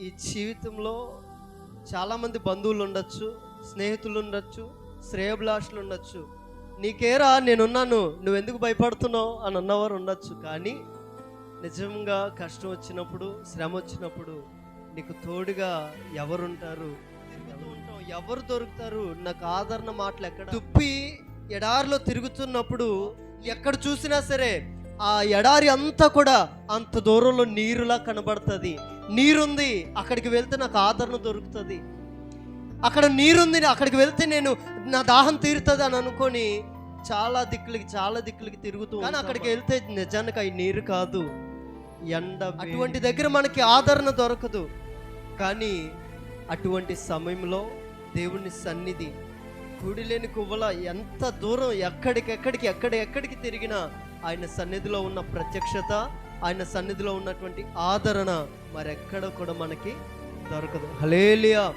ఈ జీవితంలో చాలామంది బంధువులు ఉండొచ్చు స్నేహితులు ఉండొచ్చు శ్రేయభిలాషులు ఉండొచ్చు. నీకేరా నేనున్నాను నువ్వెందుకు భయపడుతున్నావు అని అన్నవారు ఉండొచ్చు. కానీ నిజంగా కష్టం వచ్చినప్పుడు శ్రమ వచ్చినప్పుడు నీకు తోడుగా ఎవరుంటారు? ఉంటావు? ఉంటాం ఎవరు దొరుకుతారు? నాకు ఆదరణ మాటలు ఎక్కడ? తుప్పి ఎడారిలో తిరుగుతున్నప్పుడు ఎక్కడ చూసినా సరే ఆ ఎడారి అంతా కూడా అంత దూరంలో నీరులా కనబడుతుంది. నీరుంది అక్కడికి వెళ్తే నాకు ఆదరణ దొరుకుతుంది. అక్కడ నీరుంది అక్కడికి వెళ్తే నేను నా దాహం తీరుతుంది అని అనుకొని చాలా దిక్కులకి చాలా దిక్కులకి తిరుగుతూ కానీ అక్కడికి వెళ్తే నిజానికి అవి నీరు కాదు. ఎండ అటువంటి దగ్గర మనకి ఆదరణ దొరకదు. కానీ అటువంటి సమయంలో దేవుని సన్నిధి గుడి లేని కువ్వల ఎంత దూరం ఎక్కడికెక్కడికి ఎక్కడ ఎక్కడికి తిరిగినా ఆయన సన్నిధిలో ఉన్న ప్రత్యక్షత ఆయన సన్నిధిలో ఉన్నటువంటి ఆదరణ మరెక్కడ కూడా మనకి దొరకదు. హలేలియా